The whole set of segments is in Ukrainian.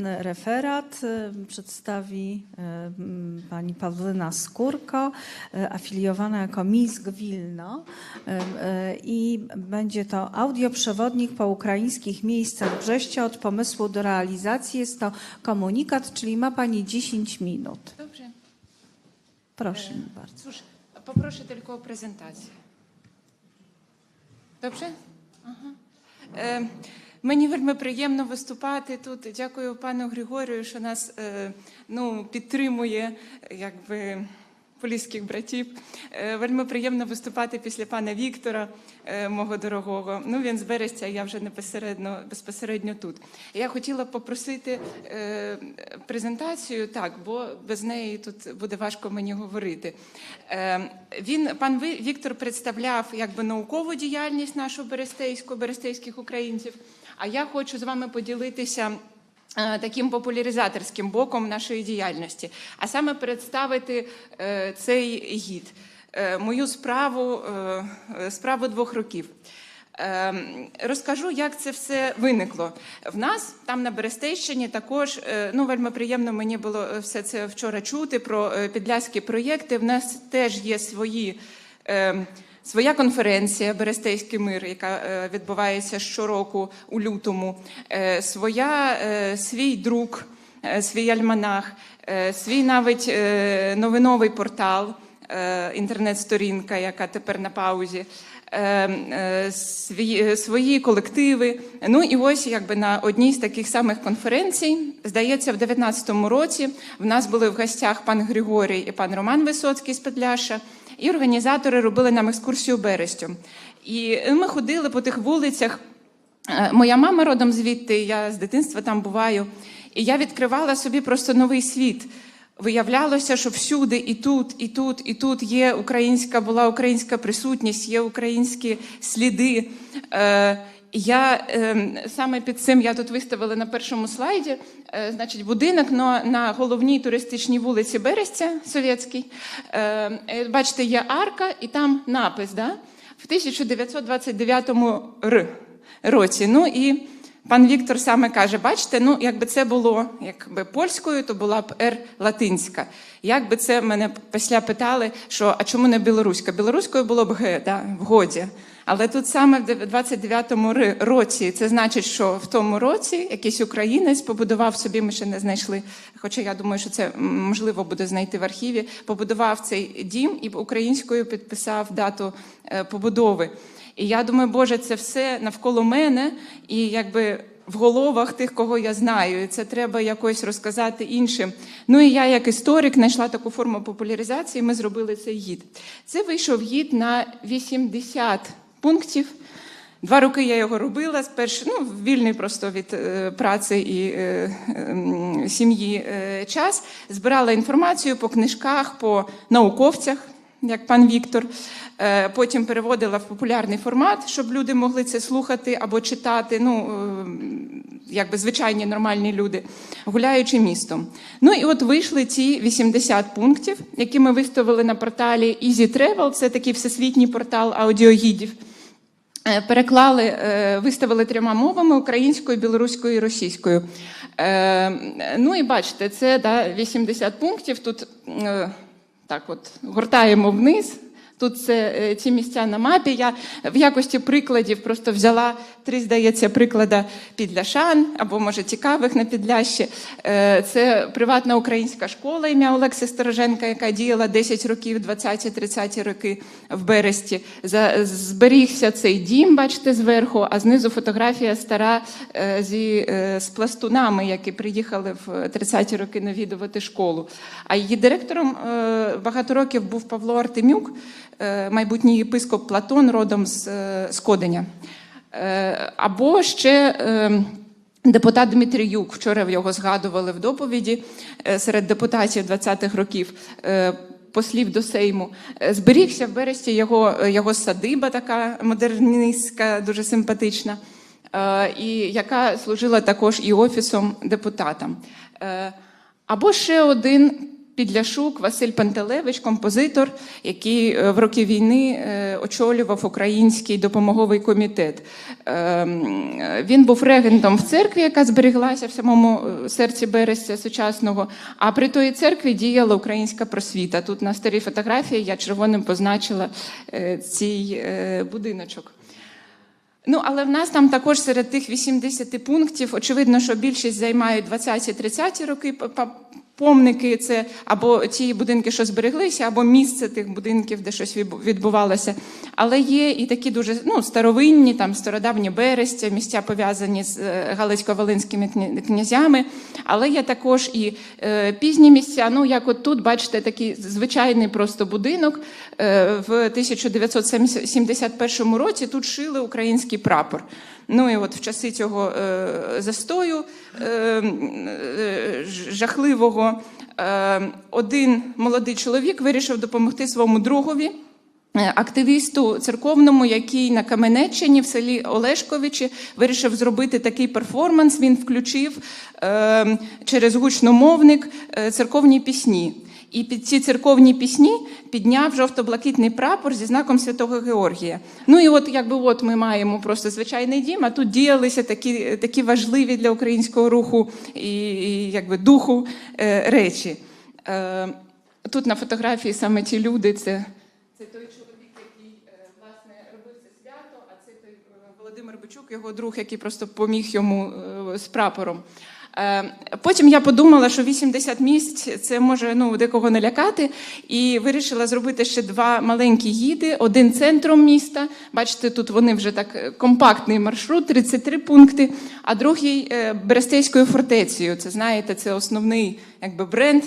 następny referat y, przedstawi y, pani Pawlina Skórko, y, afiliowana jako Miss Wilno, i będzie to audioprzewodnik po ukraińskich miejscach Brześcia od pomysłu do realizacji. Jest to komunikat, czyli ma pani 10 minut. Dobrze. Proszę e, bardzo. Cóż, poproszę tylko o prezentację. Dobrze? Aha. E, мені вельми приємно виступати тут. Дякую пану Григорію, що нас е, ну, підтримує, якби. Поліських братів. Е, Вельми приємно виступати після пана Віктора, е, мого дорогого. Ну, він з березця, я вже не безпосередньо, тут. Я хотіла попросити презентацію, так, бо без неї тут буде важко мені говорити. Він, пан Віктор представляв якби наукову діяльність нашу берестейську, берестейських українців. А я хочу з вами поділитися е, таким популяризаторським боком нашої діяльності, а саме представити е, цей гід, е, мою справу, справу двох років. Розкажу, як це все виникло. В нас там на Берестейщині також ну вельми приємно мені було все це вчора чути про підляські проєкти. В нас теж є свої. Е, Своя конференція Берестейський мир, яка е, відбувається щороку у лютому, е, своя, е, свій друк, свій альманах, свій навіть новиновий портал, інтернет-сторінка, яка тепер на паузі, е, е, свої, колективи. Ну і ось якби на одній з таких самих конференцій, здається, в 19-му році в нас були в гостях пан Григорій і пан Роман Висоцький з Петляша. І організатори робили нам екскурсію Берестю. І ми ходили по тих вулицях. Е, Моя мама родом звідти, я з дитинства там буваю. І я відкривала собі просто новий світ. Виявлялося, що всюди, і тут, і тут, і тут є українська, була українська присутність, є українські сліди. Е, я е, саме під цим я тут виставила на першому слайді, е, значить, будинок на, на головній туристичній вулиці Берестя, совєтський. Е, е, бачите, є арка, і там напис, да? в 1929 р- році. Ну і пан Віктор саме каже: бачите, ну якби це було якби польською, то була б Р латинська. Якби це мене після питали, що а чому не білоруська? Білоруською було б Г, да, в годі. Але тут саме в 29-му році, це значить, що в тому році якийсь українець побудував собі, ми ще не знайшли, хоча я думаю, що це можливо буде знайти в архіві, побудував цей дім і українською підписав дату е, побудови. І я думаю, Боже, це все навколо мене, і якби в головах тих, кого я знаю, і це треба якось розказати іншим. Ну і я, як історик, знайшла таку форму популяризації. Ми зробили цей гід. Це вийшов гід на 80 пунктів. Два роки я його робила спершу, ну, вільний просто від е, праці і е, ем, сім'ї е, час. Збирала інформацію по книжках, по науковцях, як пан Віктор. Е, потім переводила в популярний формат, щоб люди могли це слухати або читати. Ну, е, якби звичайні нормальні люди, гуляючи містом. Ну і от вийшли ці 80 пунктів, які ми виставили на порталі Easy Travel, це такий всесвітній портал аудіогідів. Е, Переклали, е, виставили трьома мовами: українською, білоруською і російською. Е, Ну і бачите, це да, 80 пунктів. Тут так от гортаємо вниз. Тут це ці місця на мапі. Я в якості прикладів просто взяла три, здається, приклади підляшан або, може, цікавих на підлящі. Е, Це приватна українська школа ім'я Олекси Стороженка, яка діяла 10 років, 20-30 роки в Бересті. Зберігся цей дім, бачите, зверху, а знизу фотографія стара е, зі, е, з пластунами, які приїхали в 30-ті роки навідувати школу. А її директором багато років був Павло Артемюк, майбутній єпископ Платон, родом з, е, з Коденя. Е, Або ще. е, Депутат Дмитріюк, вчора його згадували в доповіді е, серед депутатів 20-х років. е, Послів до Сейму Е, зберігся в Бересті його, його садиба, така модерністська, дуже симпатична, е, і яка служила також і офісом депутатам. Е, Або ще один Підляшук Василь Пантелевич, композитор, який е, в роки війни е, очолював Український допомоговий комітет. Ем, е, Він був регентом в церкві, яка зберіглася в самому серці Берестя сучасного. А при тої церкві діяла українська просвіта. Тут на старій фотографії я червоним позначила цей будиночок. Ну, але в нас там також серед тих 80 пунктів, очевидно, що більшість займають 20-30 роки помники. Це або ті будинки, що збереглися, або місце тих будинків, де щось відбувалося. Але є і такі дуже ну, старовинні, там стародавні берестя, місця пов'язані з е, Галицько-Волинськими князями. Але є також і е, пізні місця. Ну, як от тут, бачите, такий звичайний просто будинок. Е, в 1971 році тут шили український прапор. Ну і от в часи цього е, застою е, е, жахливого один молодий чоловік вирішив допомогти своєму другові. Активісту церковному, який на Каменеччині в селі Олешковичі вирішив зробити такий перформанс. Він включив е, через гучномовник церковні пісні. І під ці церковні пісні підняв жовто-блакитний прапор зі знаком Святого Георгія. Ну і от якби от ми маємо просто звичайний дім, а тут діялися такі, такі важливі для українського руху і, і якби духу е, речі. Е, тут на фотографії саме ті люди, це, це той чоловік, який е, власне робив це свято, а це той е, Володимир Бичук, його друг, який просто поміг йому е, з прапором. Е, Потім я подумала, що 80 місць це може ну, декого налякати, і вирішила зробити ще два маленькі гіди: один центром міста. Бачите, тут вони вже так е, компактний маршрут, 33 пункти, а другий е, Берестейською фортецею. Це знаєте, це основний якби, бренд.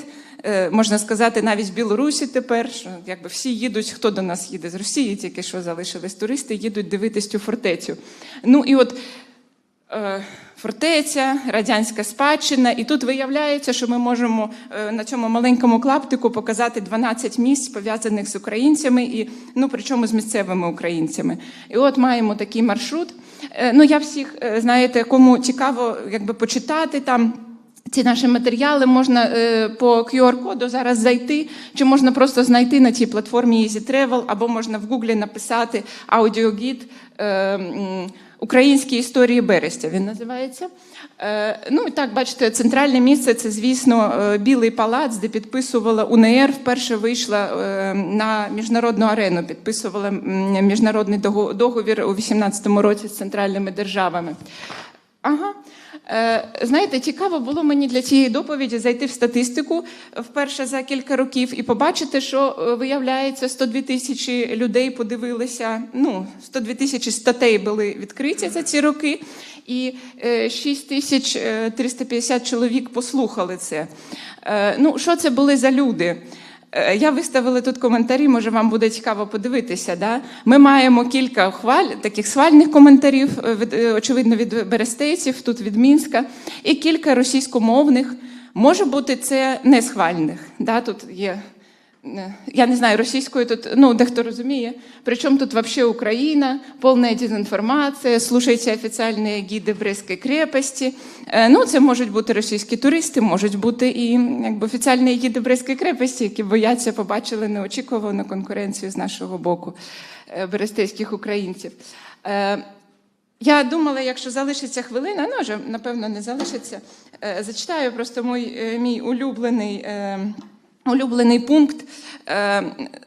Можна сказати, навіть в Білорусі тепер, що якби всі їдуть, хто до нас їде з Росії, тільки що залишились туристи, їдуть дивитись цю фортецю. Ну і от фортеця, радянська спадщина. І тут виявляється, що ми можемо е, на цьому маленькому клаптику показати 12 місць, пов'язаних з українцями, і ну причому з місцевими українцями. І от маємо такий маршрут. Е, Ну я всіх е, знаєте, кому цікаво, якби почитати там. Ці наші матеріали можна е, по QR-коду зараз зайти, чи можна просто знайти на цій платформі Easy Travel, або можна в Гуглі написати аудіогід Українські історії Берестя. Він називається. Е, ну і так, бачите, центральне місце це, звісно, е, Білий палац, де підписувала УНР. Вперше вийшла е, на міжнародну арену, підписувала міжнародний договір у 18-му році з центральними державами. Ага. Е, Знаєте, цікаво було мені для цієї доповіді зайти в статистику вперше за кілька років і побачити, що е, виявляється 102 тисячі людей подивилися. Ну, 102 тисячі статей були відкриті за ці роки, і е, 6 тисяч е, 350 чоловік послухали це. Е, Ну, що це були за люди? Е, Я виставила тут коментарі, може вам буде цікаво подивитися. Да? Ми маємо кілька хваль, таких свальних коментарів, е, е, очевидно, від берестейців, тут від Мінська, і кілька російськомовних. Може бути, це не схвальних. Да? Тут є, я не знаю, російською тут, ну, дехто розуміє. Причому тут вообще Україна, повна дезінформація, слушайте офіційні гіди Брестської крепості. Е, Ну, це можуть бути російські туристи, можуть бути і якби, офіційні гіди Брестської крепості, які бояться, побачили неочікувану конкуренцію з нашого боку е, берестейських українців. Е, Я думала, якщо залишиться хвилина, ну вже напевно не залишиться. е, Зачитаю просто мій, е, мій улюблений. Улюблений пункт. Е,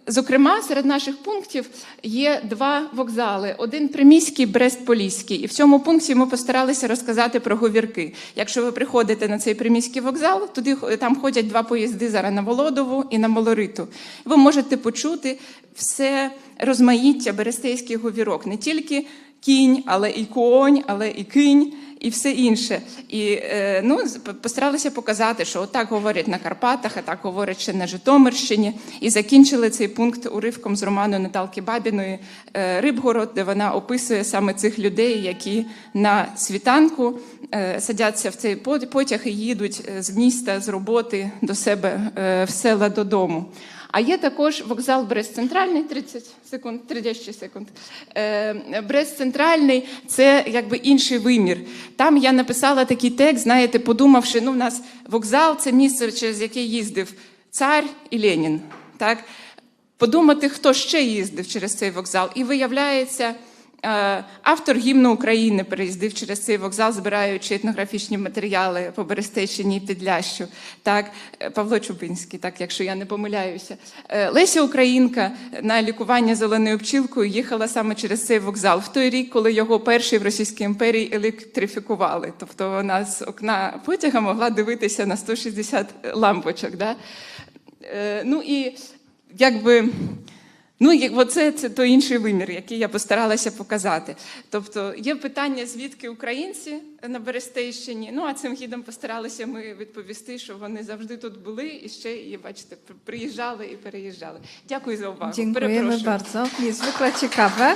Зокрема, серед наших пунктів є два вокзали: один приміський, Брест-Поліський. І в цьому пункті ми постаралися розказати про говірки. Якщо ви приходите на цей приміський вокзал, туди там ходять два поїзди зараз на Володову і на Малориту. Ви можете почути все розмаїття берестейських говірок, не тільки кінь, але і конь, але і кинь. І все інше. І е, ну, постаралися показати, що отак говорять на Карпатах, а так говорять ще на Житомирщині. І закінчили цей пункт уривком з роману Наталки Бабіної е, Рибгород, де вона описує саме цих людей, які на світанку е, садяться в цей потяг і їдуть з міста, з роботи до себе в села додому. А є також вокзал Брест Центральний, 30 секунд, 30 секунд. Е, Брест Центральний це якби інший вимір. Там я написала такий текст, знаєте, подумавши, ну, в нас вокзал це місце, через яке їздив цар і Ленін. Так? Подумати, хто ще їздив через цей вокзал. І виявляється, автор гімну України переїздив через цей вокзал, збираючи етнографічні матеріали по Берестейщині і Підлящу. Так, Е, Павло Чубинський, так, якщо я не помиляюся. Е, Леся Українка на лікування зеленою пчілкою їхала саме через цей вокзал в той рік, коли його перший в Російській імперії електрифікували. Тобто вона з окна потяга могла дивитися на 160 лампочок. Да? Е, Ну і якби. Ну, як оце це той інший вимір, який я постаралася показати. Тобто є питання, звідки українці на Берестейщині. Ну а цим гідом постаралися ми відповісти, що вони завжди тут були і ще і бачите, при- приїжджали і переїжджали. Дякую за увагу. Перепрошую. bardzo. Niezwykle ciekawe.